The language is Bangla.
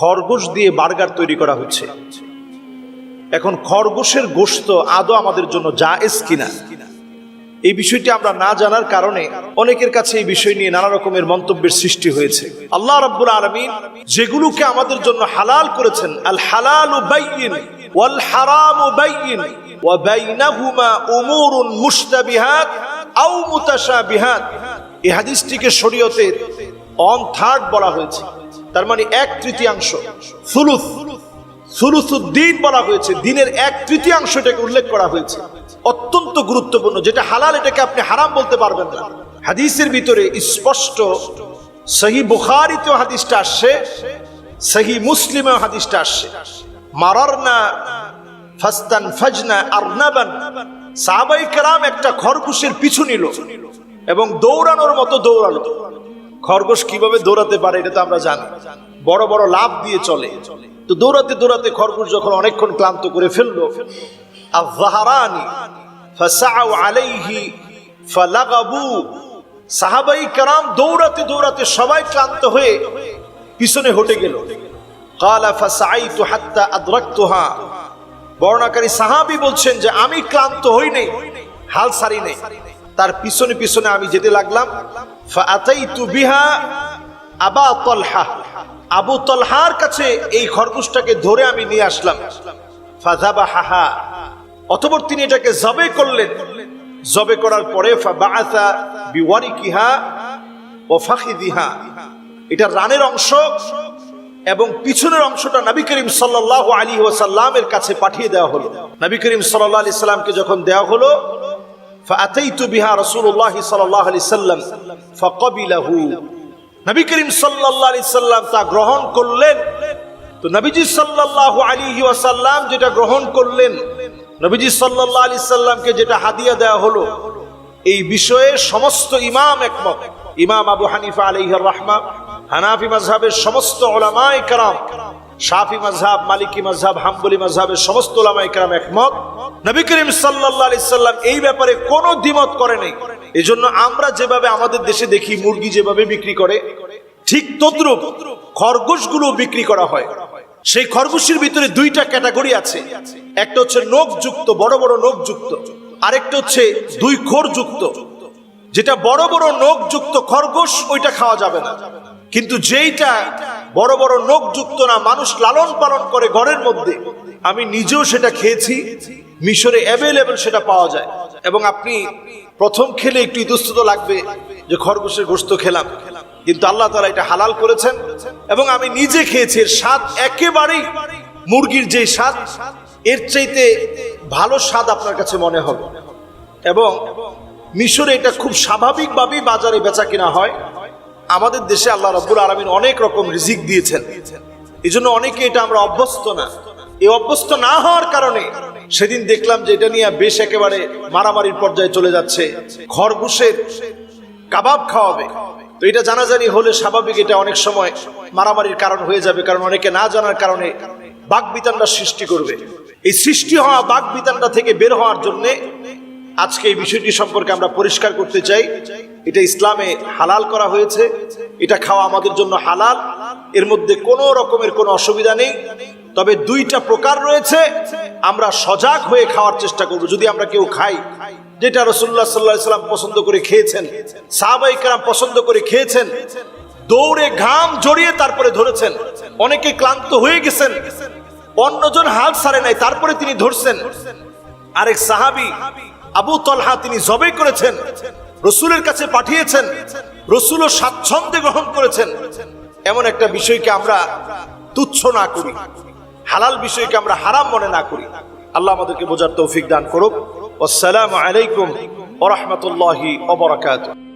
খরগোশ দিয়ে বার্গার তৈরি করা হচ্ছে। এখন খরগোশের গোশত আদৌ আমাদের জন্য জায়েজ কিনা? এই বিষয়টি আমরা না জানার কারণে অনেকের কাছে এই বিষয় নিয়ে নানা রকমের মন্তব্যের সৃষ্টি হয়েছে। আল্লাহ রাব্বুল আলামিন যেগুলোকে আমাদের জন্য হালাল করেছেন, আল হালালু বাইয়িন ওয়াল হারামু বাইয়িন ওয়া বাইনাহুমা উমুরুন মুশতাবিহাত আও মুতাশাবিহাত। এই হাদিসটিকে শরীয়তের অন থার্ড বলা হয়েছে। তার মানে এক তৃতীয়াংশ। সুলুস। সুলুসুদ্দিন বলা হয়েছে, দিনের এক তৃতীয়াংশ এটাকে উল্লেখ করা হয়েছে। অত্যন্ত গুরুত্বপূর্ণ, যেটা হালাল, এটাকে আপনি হারাম বলতে পারবেন না। হাদিসের ভিতরে স্পষ্ট, সহি বুখারিতেও হাদিসটা আসছে, সহি মুসলিমেও হাদিসটা আসছে। মারার না ফাস্তান ফাজনা আরনাবান। সাহাবাই কেরাম একটা খরগোশের পিছু নিল এবং দৌড়ানোর মতো দৌড়ালো। খরগোশ কীভাবে দৌড়াতে পারে এটা তো আমরা জানি। বড় বড় লাভ দিয়ে চলে। তো দৌড়াতে দৌড়াতে খরগোশ যখন অনেকক্ষণ ক্লান্ত করে ফেলল আহারানি আলাইহি ফালাগাবু। সাহাবাই কারাম দৌড়াতে দৌড়াতে সবাই ক্লান্ত হয়ে পিছনে হটে গেল। কালা ফাসাইতু হাত্তা আদরাকতুহা। বর্ণাকারী সাহাবি বলছেন যে, আমি ক্লান্ত হই নাই, হাল সারি নেই। তার পিছনে পিছনে আমি যেতে লাগলাম। আবা আবু তলহার কাছে এই খরগোশটাকে ধরে আমি নিয়ে আসলাম। ফাযাবাহাহা অতঃপর তিনি এটাকে জবে করলেন। জবে করার পরে এটা রানের অংশ এবং পিছনের অংশটা নবী করিম সাল্লাল্লাহু আলী ওয়াসাল্লামের কাছে পাঠিয়ে দেওয়া হলো। নবী করিম সাল্লাল্লাহু আলাইহি সাল্লামকে যখন দেওয়া হলো فأتيت بها رسول الله صلى الله عليه وسلم فقبله নবী করিম সাল্লাল্লাহু আলাইহি সাল্লাম তা গ্রহণ করলেন তো নবীজি সাল্লাল্লাহু আলাইহি ওয়াসাল্লাম যেটা গ্রহণ করলেন নবীজি সাল্লাল্লাহু আলাইহি সাল্লামকে যেটা হাদিয়া দেওয়া হলো এই বিষয়ে সমস্ত ইমাম একমত ইমাম আবু হানিফা আলাইহির রাহমা হানাফি মাযহাবের সমস্ত উলামায়ে কেরাম শাফি মাযহাব মালিকি মাযহাব হাম্বলি মাযহাবের সমস্ত উলামায়ে কেরাম একমত নবী করিম আলাইহি সাল্লাম এই ব্যাপারে কোনো দ্বিমত করে নাই এজন্য আমরা যেভাবে আমাদের দেশে দেখি মুরগি যেভাবে বিক্রি করে, ঠিক তদ্রুপ খরগোশগুলো বিক্রি করা হয়। সেই খরগোশের ভিতরে দুইটা ক্যাটাগরি আছে। একটা হচ্ছে নখযুক্ত, বড় বড় নখযুক্ত। আরেকটা হচ্ছে দুই খোর যুক্ত যেটা বড় বড় নখযুক্ত খরগোশ, ওইটা খাওয়া যাবে না। কিন্তু যেইটা বড় বড় নখযুক্ত না, মানুষ লালন পালন করে ঘরের মধ্যে, আমি নিজেও সেটা খেয়েছি। মিশরে অ্যাভেলেবল সেটা পাওয়া যায়। এবং আপনি প্রথম খেলে একটু ইতস্তত লাগবে যে খরগোশের গোস্ত খেলাম। কিন্তু আল্লাহ তালা এটা হালাল করেছেন। এবং আমি নিজে খেয়েছি, এর স্বাদ একেবারেই মুরগির যে স্বাদ, এর চাইতে ভালো স্বাদ আপনার কাছে মনে হবে। এবং মিশরে এটা খুব স্বাভাবিকভাবেই বাজারে বেচা কিনা হয়। আমাদের দেশে আল্লাহ রব্বুল আলমিন অনেক রকম রিজিক দিয়েছেন। এই জন্য অনেকে এটা আমরা অভ্যস্ত না। এই অভ্যস্ত না হওয়ার কারণে সেদিন দেখলাম যে এটা নিয়ে বেশ একেবারে মারামারির পর্যায়ে চলে যাচ্ছে। ঘর খরগোশের কাবাব খাওয়াবে। তো এটা জানাজানি হলে স্বাভাবিক এটা অনেক সময় মারামারির কারণ হয়ে যাবে, কারণ অনেকে না জানার কারণে বাক বিতানটা সৃষ্টি করবে। এই সৃষ্টি হওয়া বাক বিতানটা থেকে বের হওয়ার জন্য আজকে এই বিষয়টি সম্পর্কে আমরা পরিষ্কার করতে চাই। এটা ইসলামে হালাল করা হয়েছে। এটা খাওয়া আমাদের জন্য হালাল। এর মধ্যে কোনো রকমের কোনো অসুবিধা নেই। তবে দুইটা প্রকার রয়েছে। আমরা সজাগ হয়ে খাওয়ার চেষ্টা করব, যদি আমরা কেউ খাই। যেটা রসুল্লাহ সাল্লাহ পছন্দ করে খেয়েছেন, সাহাবাই কালাম পছন্দ করে খেয়েছেন, দৌড়ে ঘাম জড়িয়ে তারপরে ধরেছেন। অনেকে ক্লান্ত হয়ে গেছেন, অন্যজন হাল সারে নাই, তারপরে তিনি ধরছেন। আরেক সাহাবি, আবু তলহা, তিনি জবে করেছেন, রসুলের কাছে পাঠিয়েছেন, রসুলও স্বাচ্ছন্দ্যে গ্রহণ করেছেন। এমন একটা বিষয়কে আমরা তুচ্ছ না করি। হালাল বিষয়কে আমরা হারাম মনে না করি। আল্লাহ আমাদেরকে বোঝার তৌফিক দান করুক। আসসালামু আলাইকুম ওরহমতুল্লাহি ওবরাকাতুহ